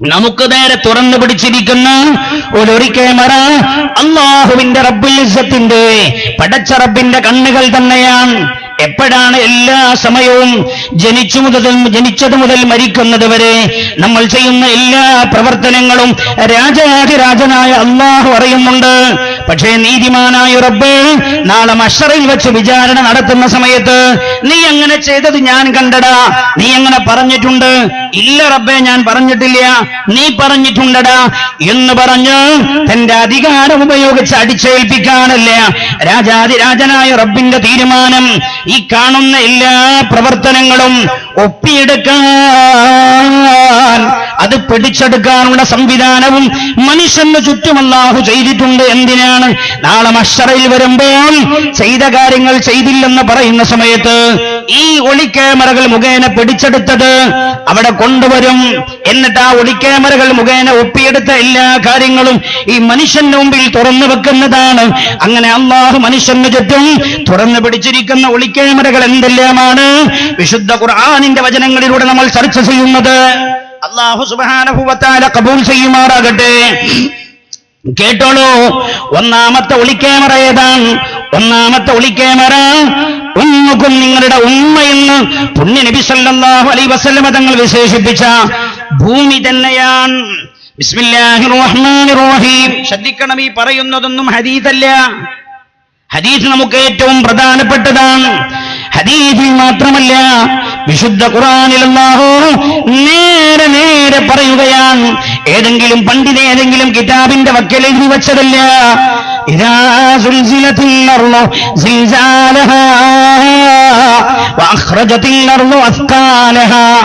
നമുക്ക് നേരെ തുറന്നു പിടിച്ചിരിക്കുന്ന ഒരു ക്യാമറ അള്ളാഹുവിന്റെ റബ്ബുലിസത്തിന്റെ പടച്ച റബ്ബിന്റെ കണ്ണുകൾ തന്നെയാണ്. എപ്പോഴാണ് എല്ലാ സമയവും ജനിച്ചു മുതൽ ജനിച്ചത് മുതൽ മരിക്കുന്നത് വരെ നമ്മൾ ചെയ്യുന്ന എല്ലാ പ്രവർത്തനങ്ങളും രാജാതിരാജനായ അള്ളാഹു അറിയുന്നുണ്ട്. പക്ഷേ നീതിമാനായ റബ്ബേ നാളെ മഷറിൽ വെച്ച് വിചാരണ നടത്തുന്ന സമയത്ത് നീ അങ്ങനെ ചെയ്തത് ഞാൻ കണ്ടടാ. നീ അങ്ങനെ പറഞ്ഞിട്ടുണ്ട്? ഇല്ല റബ്ബേ ഞാൻ പറഞ്ഞിട്ടില്ല. നീ പറഞ്ഞിട്ടുണ്ടടാ എന്ന് പറഞ്ഞ് തന്റെ അധികാരം ഉപയോഗിച്ച് അടിച്ചേൽപ്പിക്കാനല്ല. രാജാതിരാജനായ റബ്ബിന്റെ തീരുമാനം ഈ കാണുന്ന എല്ലാ പ്രവർത്തനങ്ങളും ഒപ്പിയെടുക്കാൻ. അത് പിടിച്ചെടുക്കാനുള്ള സംവിധാനവും മനുഷ്യന് ചുറ്റും അള്ളാഹു ചെയ്തിട്ടുണ്ട്. എന്തിനാണ്? നാളെ മഷറയിൽ വരുമ്പോൾ ചെയ്ത കാര്യങ്ങൾ ചെയ്തില്ലെന്ന് പറയുന്ന സമയത്ത് ഈ ഒളിക്യാമറകൾ മുഖേന പിടിച്ചെടുത്തത് അവിടെ കൊണ്ടുവരും. എന്നിട്ട് ആ ഒളിക്യാമറകൾ മുഖേന ഒപ്പിയെടുത്ത എല്ലാ കാര്യങ്ങളും ഈ മനുഷ്യന്റെ മുമ്പിൽ തുറന്നു വെക്കുന്നതാണ്. അങ്ങനെ അള്ളാഹു മനുഷ്യന് ചുറ്റും തുറന്നു പിടിച്ചിരിക്കുന്ന ഒളിക്യാമറകൾ എന്തെല്ലാമാണ്? വിശുദ്ധ ഖുർആാനിന്റെ വചനങ്ങളിലൂടെ നമ്മൾ ചർച്ച ചെയ്യുന്നത്. അള്ളാഹു സുബാനുഭവത്താല കബൂൽ ചെയ്യുമാറാകട്ടെ. കേട്ടോളൂ? ഒന്നാമത്തെ ഒളിക്യാമറ ഏതാണ്? ഒന്നാമത്തെ ഒളിക്യാമറ ഉമ്മുക്കും നിങ്ങളുടെ ഉമ്മയെന്ന് പുണ്യ നബി സല്ലല്ലാഹു അലൈഹി വസല്ലമ തങ്ങൾ വിശേഷിപ്പിച്ച ഭൂമി തന്നെയാണ്. ശ്രദ്ധിക്കണം ഈ പറയുന്നതൊന്നും ഹദീതല്ല ഹദീസ് നമുക്ക് ഏറ്റവും പ്രധാനപ്പെട്ടതാണ്. ഹദീസിൽ മാത്രമല്ല വിശുദ്ധ ഖുറാനിൽ അല്ലാഹു നേരെ നേരെ പറയുകയാണ് ഏതെങ്കിലും പണ്ഡിത ഏതെങ്കിലും കിതാബിന്റെ വക്കൽ എഴുതി إذا زلزلت الأرض زلزالها وأخرجت الأرض أثقالها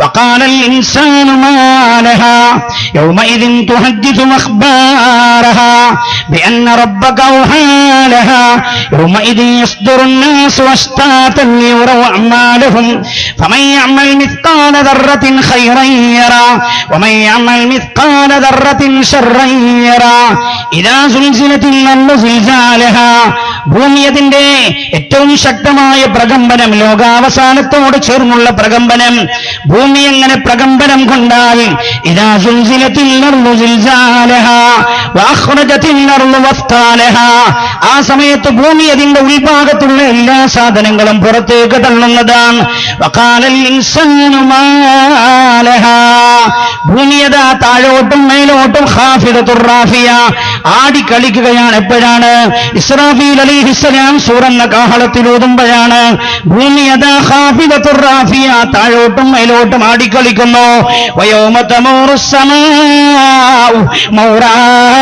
وقال الإنسان ما لها يومئذ تحدث أخبارها بأن ربك أوحى لها يومئذ يصدر الناس أشتاتا ليروا أعمالهم فمن يعمل مثقال ذرة خيرا يرى ومن يعمل مثقال ذرة شرا يرى إذا زلزلت الأرض ഭൂമി അതിന്റെ ഏറ്റവും ശക്തമായ പ്രകമ്പനം ലോകാവസാനത്തോട് ചേർന്നുള്ള പ്രകമ്പനം. ഭൂമി എങ്ങനെ പ്രകമ്പനം കൊണ്ടാൽ? ഇതാ സുൽസിലത്തിൽ ആ സമയത്ത് ഭൂമി അതിന്റെ ഉൾഭാഗത്തുള്ള എല്ലാ സാധനങ്ങളും പുറത്തേക്ക് തള്ളുന്നതാണ്. വക്കാലൽ ഇൻസാനു മാലഹാ. ഭൂമി അതാ താഴോട്ടും മേലോട്ടും ഹാഫിദത്തുർ റാഫിയ. ആടിക്കളിക്കുകയാണ് എപ്പോഴാണ്? ഇസ്രാഫീൽ അലി ഹിസ്സലാം സൂറന്ന കാഹളത്തിൽ ഓതുമ്പോഴാണ്. ഭൂമി അതാ ഹാഫിദത്തുർ റാഫിയ താഴോട്ടും മേലോട്ടും ആടിക്കളിക്കുന്നു വയോമതമോറുസമാഉ മൗറാ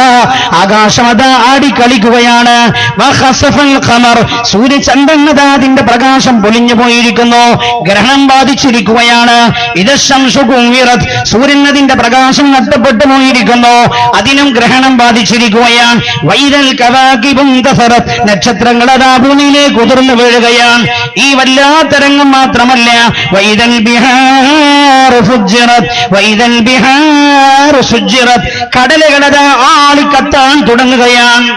ആകാശം അതാ ആടിക്കളിക്കുകയാണ് സൂര്യചന്ദ്രനതാ അതിന്റെ പ്രകാശം പൊലിഞ്ഞു പോയിരിക്കുന്നു. ഗ്രഹണം ബാധിച്ചിരിക്കുകയാണ്. ഇത് ശംസുകുമിറത് സൂര്യൻ അതിന്റെ പ്രകാശം നഷ്ടപ്പെട്ടു പോയിരിക്കുന്നു. അതിനും ഗ്രഹണം ബാധിച്ചിരിക്കുകയാണ്. വൈരൽ കവാകിബും നക്ഷത്രങ്ങൾ അതാ ഭൂമിയിലേക്ക് ഉതിർന്നു വീഴുകയാണ്. ഈ വല്ലാത്തരംഗം മാത്രമല്ല വൈതൽ ബിഹാർ വൈരൽ ബിഹാർ കടലുകളതാ കടലുകളതാ ആളിക്കത്താൻ തുടങ്ങുകയാണ്.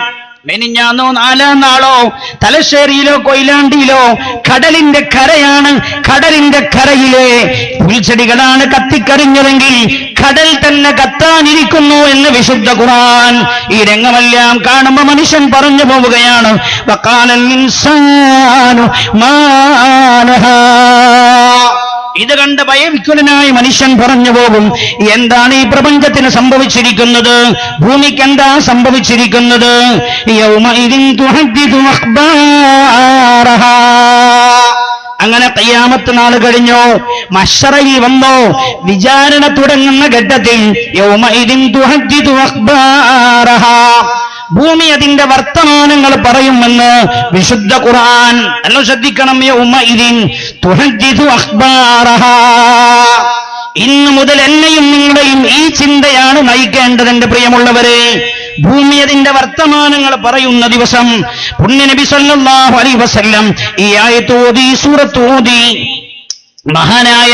മെനിഞ്ഞാന്നോ നാലാം നാളോ തലശ്ശേരിയിലോ കൊയിലാണ്ടിയിലോ കടലിന്റെ കരയാണ് കടലിന്റെ കരയിലെ പുൽച്ചെടികളാണ് കത്തിക്കരിഞ്ഞതെങ്കിൽ കടൽ തന്നെ കത്താനിരിക്കുന്നു എന്ന് വിശുദ്ധ ഖുർആൻ ഈ രംഗമെല്ലാം കാണുമ്പോ മനുഷ്യൻ പറഞ്ഞു പോവുകയാണ്. വക്കാലൻ ഇൻസാനു മാലഹാ ഇത് കണ്ട് ഭയവിക്കുലനായ മനുഷ്യൻ പറഞ്ഞു പോകും. എന്താണ് ഈ പ്രപഞ്ചത്തിന് സംഭവിച്ചിരിക്കുന്നത്? ഭൂമിക്ക് എന്താ സംഭവിച്ചിരിക്കുന്നത്? അങ്ങനെ കയ്യാമത്ത് നാൾ കഴിഞ്ഞോ? മഷറയിൽ വന്നോ? വിചാരണ തുടങ്ങുന്ന ഘട്ടത്തിൽ യൗമൈദിൻ തുഹദ്ദിഥു അഖ്ബാറഹാ. ഭൂമി അതിന്റെ വർത്തമാനങ്ങൾ പറയുമെന്ന് വിശുദ്ധ ഖുർആൻ അല്ല ശ്രദ്ധിക്കണം ഇന്നു മുതൽ എന്നെയും നിങ്ങളെയും ഈ ചിന്തയാണ് നയിക്കേണ്ടത് എന്റെ പ്രിയമുള്ളവരെ. ഭൂമി അതിന്റെ വർത്തമാനങ്ങൾ പറയുന്ന ദിവസം പുണ്യനബി സല്ലല്ലാഹു അലൈഹി വസല്ലം ഈ ആയത്തോതി സൂറത്തോതി മഹാനായ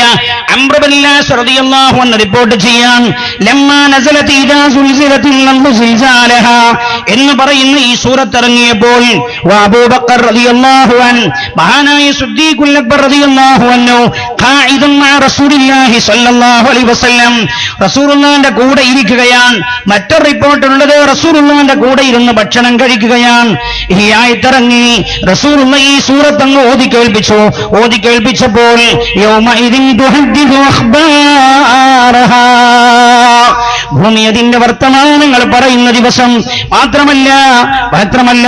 റിപ്പോർട്ട് ചെയ്യാൻ എന്ന് പറയുന്ന ഈ സൂറത്ത് ഇറങ്ങിയപ്പോൾ മഹാനായ റസൂലുള്ളാഹിന്റെ കൂടെ ഇരിക്കുകയാണ്. മറ്റൊരു റിപ്പോർട്ടുള്ളത് റസൂലുള്ളാഹിന്റെ കൂടെ ഇരുന്ന് ഭക്ഷണം കഴിക്കുകയാണ്. ഈ ആയിത്തിറങ്ങി റസൂലുള്ള ഈ സൂറത്ത് അങ്ങ് ഓതി കേൾപ്പിച്ചു. ഓതി കേൾപ്പിച്ചപ്പോൾ തുഹദ്ദിദു അഖ്ബാറഹാ. ഭൂമി അതിന്റെ വർത്തമാനങ്ങൾ പറയുന്ന ദിവസം മാത്രമല്ല മാത്രമല്ല.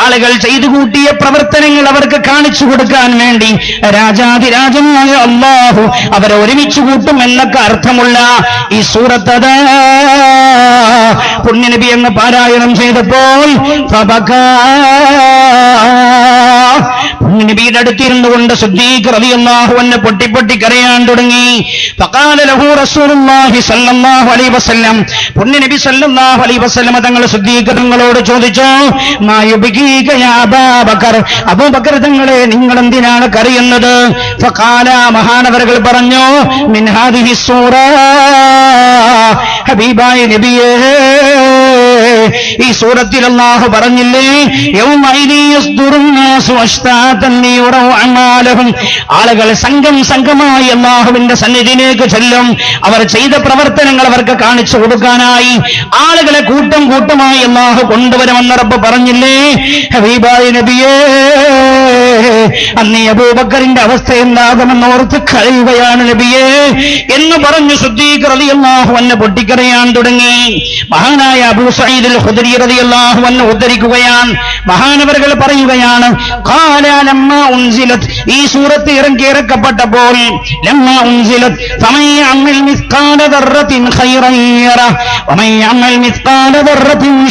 ആളുകൾ ചെയ്തു കൂട്ടിയ പ്രവർത്തനങ്ങൾ അവർക്ക് കാണിച്ചു കൊടുക്കാൻ വേണ്ടി രാജാതിരാജനായ അള്ളാഹു അവരെ ഒരുമിച്ച് കൂട്ടും എന്നൊക്കെ അർത്ഥമുള്ള ഈ സൂറത്തത പുണ്യനബി എന്ന് പാരായണം ചെയ്തപ്പോൾ പുണ്യനബിയുടെ അടുത്തിരുന്നു കൊണ്ട് സുദ്ദീഖ് റളിയല്ലാഹു അൻഹു പൊട്ടി പൊട്ടി കരയാൻ തുടങ്ങി. ഫഖാല ലഹു റസൂലുള്ളാഹി അലൈഹി വസല്ലം. സ്വല്ലല്ലാഹു അലൈഹി തങ്ങളോട് ചോദിച്ചു മാ അബൂബക്കർ തങ്ങളെ നിങ്ങൾ എന്തിനാണ് കരയുന്നത്? ഫഖാല മഹാനവറുകൾ പറഞ്ഞു മിൻ ഹാദിഹി സൂറ ഹബീബായ നബിയേ ഈ സൂറത്തിൽ അള്ളാഹു പറഞ്ഞില്ലേ ആളുകൾ സംഘം സംഘമായി അള്ളാഹുവിന്റെ സന്നിധിയിലേക്ക് ചെല്ലും. അവർ ചെയ്ത പ്രവർത്തനങ്ങൾ അവർക്ക് കാണിച്ചു കൊടുക്കാനായി. ആളുകളെ കൂട്ടം കൂട്ടമായി അള്ളാഹു കൊണ്ടുവരുമെന്ന് റബ്ബ് പറഞ്ഞില്ലേ ഹബീബായ നബിയേ. അന്ന് അബൂബക്കറിന്റെ അവസ്ഥ എന്താകുമെന്ന് ഓർത്ത് കഴിയുകയാണ് നബിയേ എന്ന് പറഞ്ഞു ശുദ്ധീകർ അന്നെ പൊട്ടിക്കറിയാൻ തുടങ്ങി. മഹാനായ അബൂ സൈദിൽ റളിയല്ലാഹു അന്നെ ഉദ്ധരിക്കുകയാണ്. മഹാനവറുകൾ പറയുകയാണ് ഈ സൂറത്ത് ഇറങ്ങി ഇറക്കപ്പെട്ടപ്പോൾ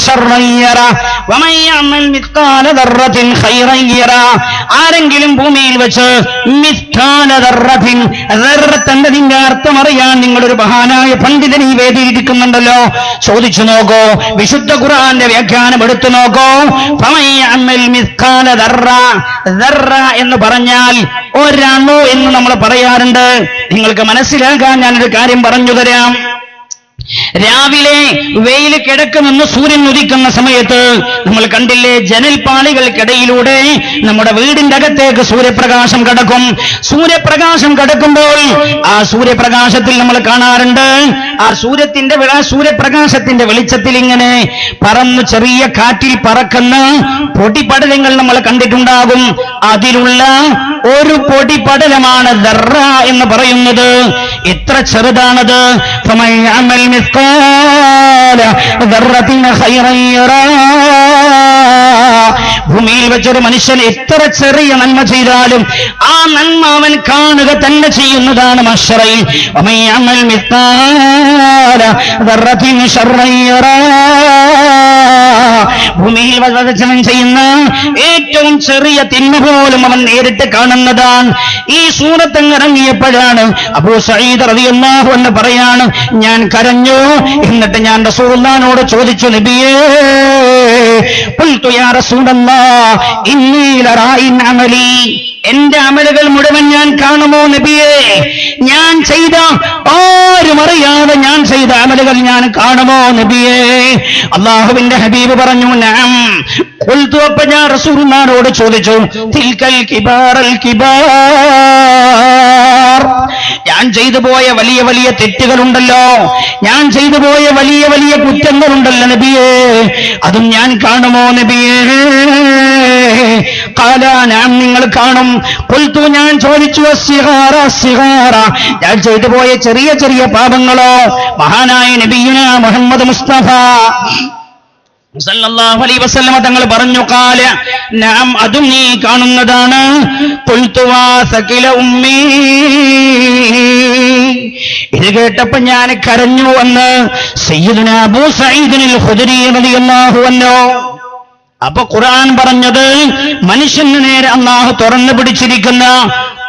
ശർറൻ ആരെങ്കിലും ഭൂമിയിൽ വെച്ച് ദർറത്തന്റെ അർത്ഥം അറിയാൻ നിങ്ങളൊരു മഹാനായ പണ്ഡിതൻ ഈ വേദിയിരിക്കുന്നുണ്ടല്ലോ ചോദിച്ചു നോക്കോ വിശുദ്ധ ഖുർആന്റെ വ്യാഖ്യാനം എടുത്തു നോക്കോ. എന്ന് പറഞ്ഞാൽ ഒരണു എന്ന് നമ്മൾ പറയാറുണ്ട്. നിങ്ങൾക്ക് മനസ്സിലാക്കാൻ ഞാനൊരു കാര്യം പറഞ്ഞു തരാം. രാവിലെ വെയിൽ കിടക്കുമെന്ന് സൂര്യൻ ഉദിക്കുന്ന സമയത്ത് നമ്മൾ കണ്ടില്ലേ ജനൽപാളികൾക്കിടയിലൂടെ നമ്മുടെ വീടിന്റെ അകത്തേക്ക് സൂര്യപ്രകാശം കടക്കും. സൂര്യപ്രകാശം കടക്കുമ്പോൾ ആ സൂര്യപ്രകാശത്തിൽ നമ്മൾ കാണാറുണ്ട് ആ സൂര്യത്തിന്റെ സൂര്യപ്രകാശത്തിന്റെ വെളിച്ചത്തിൽ ഇങ്ങനെ പറന്ന് ചെറിയ കാറ്റിൽ പറക്കുന്ന പൊടിപടലങ്ങൾ നമ്മൾ കണ്ടിട്ടുണ്ടാകും. അതിലുള്ള ഒരു പൊടിപടലമാണ് ദർറ എന്ന് പറയുന്നത്. എത്ര ചെറുതാണത്. ഭൂമിയിൽ വെച്ചൊരു മനുഷ്യൻ എത്ര ചെറിയ നന്മ ചെയ്താലും ആ നന്മ അവൻ കാണുക തന്നെ ചെയ്യുന്നതാണ് മഷറയിൽ. അമൽ മിസ്താല ഭൂമിയിൽ വചനം ചെയ്യുന്ന ഏറ്റവും ചെറിയ തിന്മ പോലും അവൻ നേരിട്ട് കാണുന്നതാണ്. ഈ സൂറത്തങ്ങ് ഇറങ്ങിയപ്പോഴാണ് അബൂ സഈദ് റളിയല്ലാഹു എന്ന് പറയാണ് ഞാൻ കരഞ്ഞു. എന്നിട്ട് ഞാൻ റസൂലുള്ളാഹിനോട് ചോദിച്ചു നബിയേ ഖുൽതു യാ ഇന്നീലറായി അമലി. എന്റെ അമലുകൾ മുഴുവൻ ഞാൻ കാണുമോ നബിയെ? ഞാൻ ചെയ്ത ആരും അറിയാതെ ഞാൻ ചെയ്ത അമലുകൾ ഞാൻ കാണുമോ നബിയെ? അള്ളാഹുവിന്റെ ഹബീബ് പറഞ്ഞു നാം ഞാൻ റസൂർമാരോട് ചോദിച്ചു തിൽക്കൽ കിബാർ. ഞാൻ ചെയ്തു പോയ വലിയ വലിയ തെറ്റുകളുണ്ടല്ലോ. ഞാൻ ചെയ്തു പോയ വലിയ വലിയ കുറ്റങ്ങളുണ്ടല്ലോ നബിയെ. അതും ഞാൻ കാണുമോ നബിയേ? കാല നാം നിങ്ങൾ കാണും. കൊൽത്തു ഞാൻ ചോദിച്ചു. ഞാൻ ചെയ്തു പോയ ചെറിയ ചെറിയ പാപങ്ങളോ മഹാനായ നബിയുന മുഹമ്മദ് മുസ്തഫ. വസല്ലമ തങ്ങൾ പറഞ്ഞു കാല നാം അതും നീ കാണുന്നതാണ്. ഉമ്മീ. ഇത് കേട്ടപ്പോ ഞാൻ കരഞ്ഞു വന്ന് സയ്യിദുന അബൂ ഹുദരി ഖുദരി റളിയല്ലാഹു അൻഹു. അപ്പൊ ഖുർആൻ പറഞ്ഞത് മനുഷ്യന് നേരെ അള്ളാഹു തുറന്നു പിടിച്ചിരിക്കുന്ന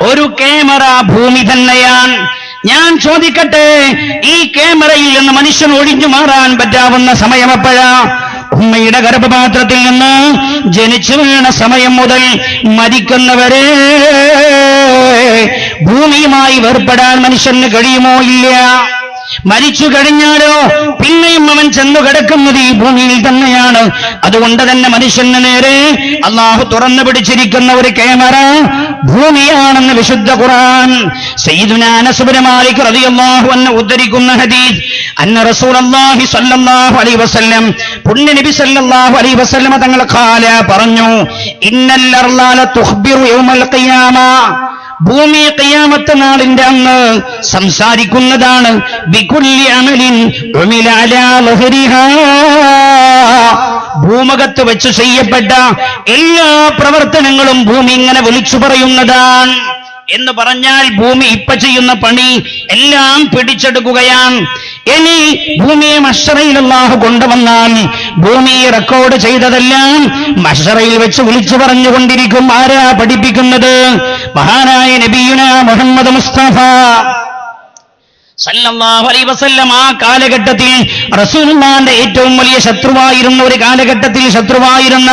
ഒരു ക്യാമറ ഭൂമി തന്നെയാണ്. ഞാൻ ചോദിക്കട്ടെ ഈ ക്യാമറയിൽ നിന്ന് മനുഷ്യൻ ഒഴിഞ്ഞു മാറാൻ പറ്റാവുന്ന സമയം എപ്പോഴാ? ഉമ്മയുടെ ഗർഭപാത്രത്തിൽ നിന്ന് ജനിച്ചു വീണ സമയം മുതൽ മരിക്കുന്നവരെ ഭൂമിയുമായി വേർപ്പെടാൻ മനുഷ്യന് കഴിയുമോ ഇല്ല? മരിച്ചു കഴിഞ്ഞാലോ പിന്നെയും അവൻ ചെന്നു കിടക്കുന്നത് ഈ ഭൂമിയിൽ തന്നെയാണ്. അതുകൊണ്ട് തന്നെ മനുഷ്യന് നേരെ അള്ളാഹു തുറന്നു പിടിച്ചിരിക്കുന്ന ഒരു ക്യാമറ ഭൂമിയാണെന്ന് വിശുദ്ധ ഖുറാൻ സയ്യിദുനാ അനസ് ഇബ്നു മാലിക് റളിയല്ലാഹു അൻഹു ഉദ്ധരിക്കുന്ന ഹദീസ് അന്ന റസൂലുള്ളാഹി സ്വല്ലല്ലാഹു അലൈഹി വസല്ലം പുണ്യ നബി സല്ലല്ലാഹു അലൈഹി വസല്ലം തങ്ങൾ കാല പറഞ്ഞു ഇന്നൽ അർലാല തുഖ്ബിറു യൗമൽ ഖിയാമ. ഭൂമി കയ്യാമത്തെ നാളിന്റെ അന്ന് സംസാരിക്കുന്നതാണ് ബികുല്ലി ഭൂമകത്ത് വെച്ച് ചെയ്യപ്പെട്ട എല്ലാ പ്രവർത്തനങ്ങളും ഭൂമി ഇങ്ങനെ വിളിച്ചു പറയുന്നതാണ്. എന്ന് പറഞ്ഞാൽ ഭൂമി ഇപ്പൊ ചെയ്യുന്ന പണി എല്ലാം പിടിച്ചെടുക്കുകയാണ്. ഇനി ഭൂമിയെ മഷറയിൽ അള്ളാഹു കൊണ്ടുവന്നാൽ ഭൂമിയെ റെക്കോർഡ് ചെയ്തതെല്ലാം മഷറയിൽ വെച്ച് വിളിച്ചു പറഞ്ഞുകൊണ്ടിരിക്കും. ആരാ പഠിപ്പിക്കുന്നത്? മഹാനായ നബിയുന മുഹമ്മദ് മുസ്തഫ. ആ കാലഘട്ടത്തിൽ റസൂലുള്ളാന്റെ ഏറ്റവും വലിയ ശത്രുവായിരുന്ന ഒരു കാലഘട്ടത്തിൽ ശത്രുവായിരുന്ന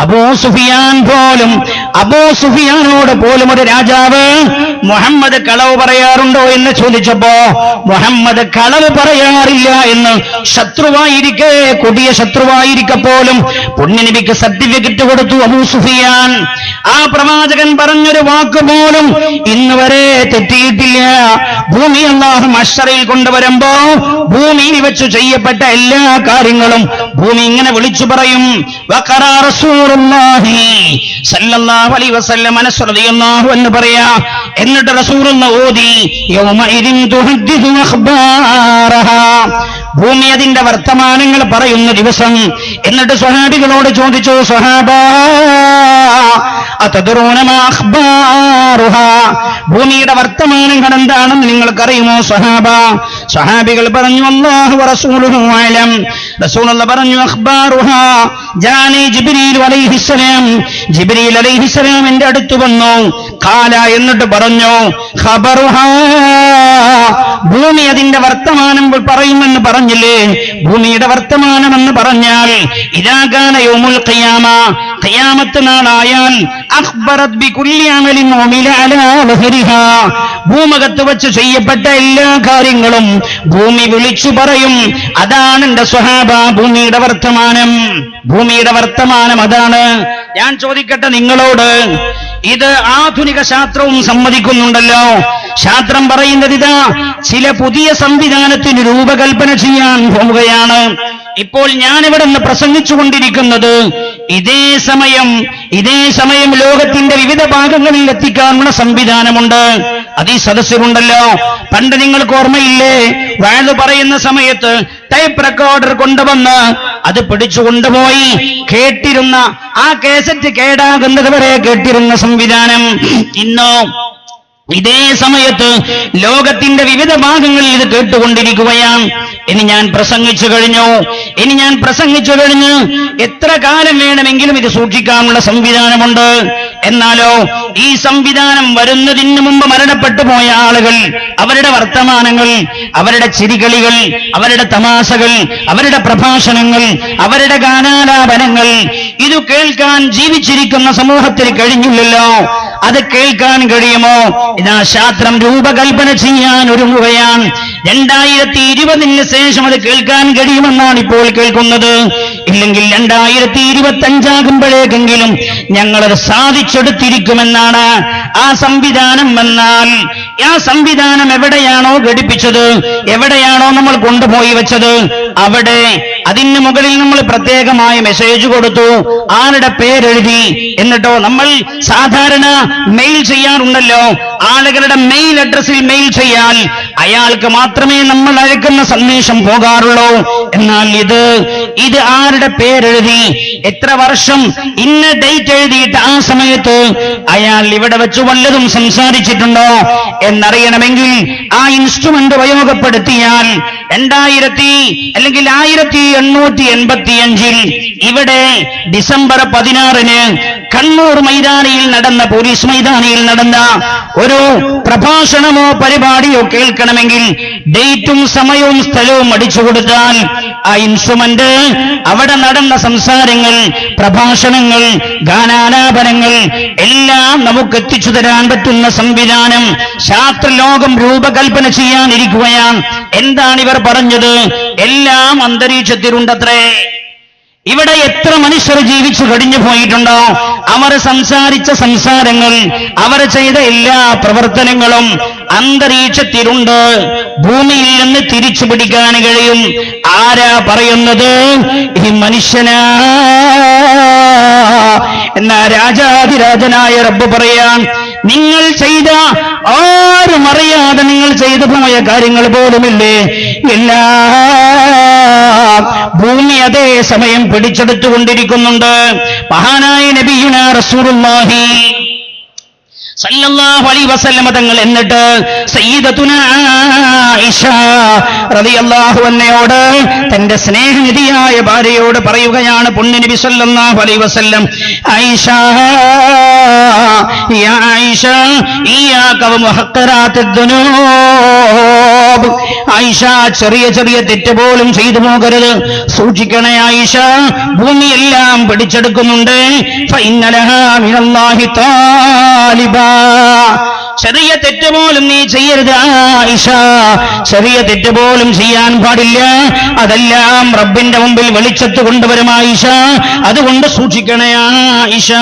അബൂ സുഫിയാൻ പോലും അബൂ സുഫിയാനോട് പോലും ഒരു രാജാവ് മുഹമ്മദ് കളവ് പറയാറുണ്ടോ എന്ന് ചോദിച്ചപ്പോ മുഹമ്മദ് കളവ് പറയാറില്ല എന്ന് ശത്രുവായിരിക്കെ കൊടിയ ശത്രുവായിരിക്കെ പോലും പുണ്യനബിക്ക് സർട്ടിഫിക്കറ്റ് കൊടുത്തു അബൂ സുഫിയാൻ. ആ പ്രവാചകൻ പറഞ്ഞൊരു വാക്ക് പോലും ഇന്ന് വരെ തെറ്റിയിട്ടില്ല. ഭൂമി അള്ളാഹു മഷറയിൽ കൊണ്ടുവരുമ്പോ ഭൂമിയിൽ വെച്ച് ചെയ്യപ്പെട്ട എല്ലാ കാര്യങ്ങളും ഭൂമി ഇങ്ങനെ വിളിച്ചു പറയും. എന്ന് പറയാ എന്നിട്ട് റസൂർ ഓതി ഭൂമി അതിന്റെ വർത്തമാനങ്ങൾ പറയുന്ന ദിവസം എന്നിട്ട് സ്വഹാബികളോട് ചോദിച്ചു സ്വഹാബാ ഭൂമിയുടെ വർത്തമാനങ്ങൾ എന്താണെന്ന് നിങ്ങൾക്കറിയുമോ സഹാബ സഹാബികൾ പറഞ്ഞു അല്ലാഹു വറസൂലുഹു അലം. റസൂലുള്ള പറഞ്ഞു ജാനി ജിബ്രീൽ അലൈഹിസ്സലാം ജിബ്രീൽ അലൈഹിസ്സലാം എന്റെ അടുത്ത് വന്നു. കാല എന്നിട്ട് പറഞ്ഞു ഖബറുഹാ. ഭൂമി അതിന്റെ വർത്തമാനം പറയുമെന്ന് പറഞ്ഞില്ലേ? ഭൂമിയുടെ വർത്തമാനം എന്ന് പറഞ്ഞാൽ ഇതാകാന യൗമുൽ ഖിയാമ. ഖിയാമത്ത് നാളായാൽ ഭൂമകത്ത് വെച്ച് ചെയ്യപ്പെട്ട എല്ലാ കാര്യങ്ങളും ഭൂമി വിളിച്ചു പറയും. അതാണ് എന്റെ സ്വഹാബ ഭൂമിയുടെ വർത്തമാനം. ഭൂമിയുടെ വർത്തമാനം അതാണ്. ഞാൻ ചോദിക്കട്ടെ നിങ്ങളോട് ഇത് ആധുനിക ശാസ്ത്രവും സമ്മതിക്കുന്നുണ്ടല്ലോ. ശാസ്ത്രം പറയുന്നത് ഇതാ ചില പുതിയ സംവിധാനത്തിന് രൂപകൽപ്പന ചെയ്യാൻ പോവുകയാണ്. ഇപ്പോൾ ഞാനിവിടെ നിന്ന് പ്രസംഗിച്ചുകൊണ്ടിരിക്കുന്നത് ഇതേ സമയം ഇതേ സമയം ലോകത്തിന്റെ വിവിധ ഭാഗങ്ങളിൽ എത്തിക്കാനുള്ള സംവിധാനമുണ്ട്. അത് ഈ സദസ്സിലുണ്ടല്ലോ പണ്ട് നിങ്ങൾക്ക് ഓർമ്മയില്ലേ? വാഴ് പറയുന്ന സമയത്ത് ടൈപ്പ് റെക്കോർഡർ കൊണ്ടുവന്ന് അത് പിടിച്ചു കൊണ്ടുപോയി. കേട്ടിരുന്ന ആ കേസറ്റ് കേടാകുന്നത് വരെ കേട്ടിരുന്ന സംവിധാനം. ഇന്നോ ഇതേ സമയത്ത് ലോകത്തിന്റെ വിവിധ ഭാഗങ്ങളിൽ ഇത് കേട്ടുകൊണ്ടിരിക്കുകയാണ്. ഇനി ഞാൻ പ്രസംഗിച്ചു കഴിഞ്ഞു. ഇനി ഞാൻ പ്രസംഗിച്ചു കഴിഞ്ഞു എത്ര കാലം വേണമെങ്കിലും ഇത് സൂക്ഷിക്കാനുള്ള സംവിധാനമുണ്ട്. എന്നാലോ ഈ സംവിധാനം വരുന്നതിന് മുമ്പ് മരണപ്പെട്ടു പോയ ആളുകൾ അവരുടെ വർത്തമാനങ്ങൾ അവരുടെ ചിരികളികൾ അവരുടെ തമാശകൾ അവരുടെ പ്രഭാഷണങ്ങൾ അവരുടെ ഗാനാലാപനങ്ങൾ ഇത് കേൾക്കാൻ ജീവിച്ചിരിക്കുന്ന സമൂഹത്തിൽ കഴിഞ്ഞില്ലല്ലോ. അത് കേൾക്കാൻ കഴിയുമോ? ഇതാ ശാസ്ത്രം രൂപകൽപ്പന ചെയ്യാൻ ഒരുങ്ങുകയാണ്. രണ്ടായിരത്തി ഇരുപതിന് ശേഷം അത് കേൾക്കാൻ കഴിയുമെന്നാണ് ഇപ്പോൾ കേൾക്കുന്നത്. ഇല്ലെങ്കിൽ രണ്ടായിരത്തി ഇരുപത്തി അഞ്ചാകുമ്പോഴേക്കെങ്കിലും ഞങ്ങളത് സാധിച്ചെടുത്തിരിക്കുമെന്നാണ് ആ സംവിധാനം വന്നാൽ ആ സംവിധാനം എവിടെയാണോ ഘടിപ്പിച്ചത് എവിടെയാണോ നമ്മൾ കൊണ്ടുപോയി വെച്ചത് അവിടെ അതിന് മുകളിൽ നമ്മൾ പ്രത്യേകമായ മെസ്സേജ് കൊടുത്തു ആരുടെ പേരെഴുതി എന്നിട്ടോ നമ്മൾ സാധാരണ മെയിൽ ചെയ്യാറുണ്ടല്ലോ. ആളുകളുടെ മെയിൽ അഡ്രസ്സിൽ മെയിൽ ചെയ്യാൻ അയാൾക്ക് മാത്രമേ നമ്മൾ അയക്കുന്ന സന്ദേശം പോകാറുള്ളൂ. എന്നാൽ ഇത് ഇത് ആരുടെ പേരെഴുതി? എത്ര വർഷം ഇന്ന ഡേറ്റ് എഴുതിയിട്ട് ആ സമയത്ത് അയാൾ ഇവിടെ വെച്ച് വല്ലതും സംസാരിച്ചിട്ടുണ്ടോ? എന്നറിയണമെങ്കിൽ ആ ഇൻസ്ട്രുമെന്റ് ഉപയോഗപ്പെടുത്തിയാൽ രണ്ടായിരത്തി അല്ലെങ്കിൽ ആയിരത്തി എണ്ണൂറ്റി എൺപത്തിയഞ്ചിൽ ഇവിടെ ഡിസംബർ പതിനാറിന് കണ്ണൂർ മൈതാനിയിൽ നടന്ന പോലീസ് മൈതാനിയിൽ നടന്ന ഒരു പ്രഭാഷണമോ പരിപാടിയോ കേൾക്കണമെങ്കിൽ ഡേറ്റും സമയവും സ്ഥലവും അടിച്ചു കൊടുത്താൽ ആ ഇൻസ്ട്രുമെന്റ് അവിടെ നടന്ന സംസാരങ്ങൾ പ്രഭാഷണങ്ങൾ ഗാനാലാപനങ്ങൾ എല്ലാം നമുക്ക് എത്തിച്ചു തരാൻ പറ്റുന്ന സംവിധാനം ശാസ്ത്രലോകം രൂപകൽപ്പന ചെയ്യാനിരിക്കുകയാണ്. എന്താണ് ഇവർ പറഞ്ഞത്? എല്ലാം അന്തരീക്ഷത്തിലുണ്ടത്രേ. ഇവിടെ എത്ര മനുഷ്യർ ജീവിച്ചു കടിഞ്ഞു പോയിട്ടുണ്ടോ? അവർ സംസാരിച്ച സംസാരങ്ങൾ അവർ ചെയ്ത എല്ലാ പ്രവർത്തനങ്ങളും അന്തരീക്ഷത്തിലുണ്ട്. ഭൂമിയിൽ നിന്ന് തിരിച്ചു പിടിക്കാൻ കഴിയും. ആരാ പറയുന്നത്? ഈ മനുഷ്യനാ. എന്നാ രാജാതിരാജനായ റബ്ബ് പറയാൻ നിങ്ങൾ ചെയ്ത ആരും അറിയാതെ നിങ്ങൾ ചെയ്തു പോയ കാര്യങ്ങൾ പോലുമില്ലേ? എല്ലാം ഭൂമി അതേ സമയം പിടിച്ചെടുത്തുകൊണ്ടിരിക്കുന്നുണ്ട്. മഹാനായ നബിയുന റസൂലുള്ളാഹി സല്ലല്ലാഹു അലൈഹി വസല്ലമ തങ്ങൾ എന്നിട്ട് സയ്യിദത്തുന ആയിഷ റളിയല്ലാഹു അൻഹയോട് തന്റെ സ്നേഹനിധിയായ ഭാര്യയോട് പറയുകയാണ്. പുണ്യ നബി സല്ലല്ലാഹു അലൈഹി വസല്ലം ആയിഷ വമുഹഖറാത്തിദ് الذنوب. ആയിഷ ചെറിയ ചെറിയ തെറ്റ് പോലും ചെയ്തു പോകരുത്. സൂക്ഷിക്കണേ ആയിഷ. ഭൂമിയെല്ലാം പിടിച്ചെടുക്കുന്നുണ്ട്. ചെറിയ തെറ്റ് പോലും നീ ചെയ്യരുത് ആയിഷ. ചെറിയ തെറ്റ് പോലും ചെയ്യാൻ പാടില്ല. അതെല്ലാം റബ്ബിന്റെ മുമ്പിൽ വെളിച്ചത്ത് കൊണ്ടുവരും ആയിഷ. അതുകൊണ്ട് സൂക്ഷിക്കണേ ആയിഷ.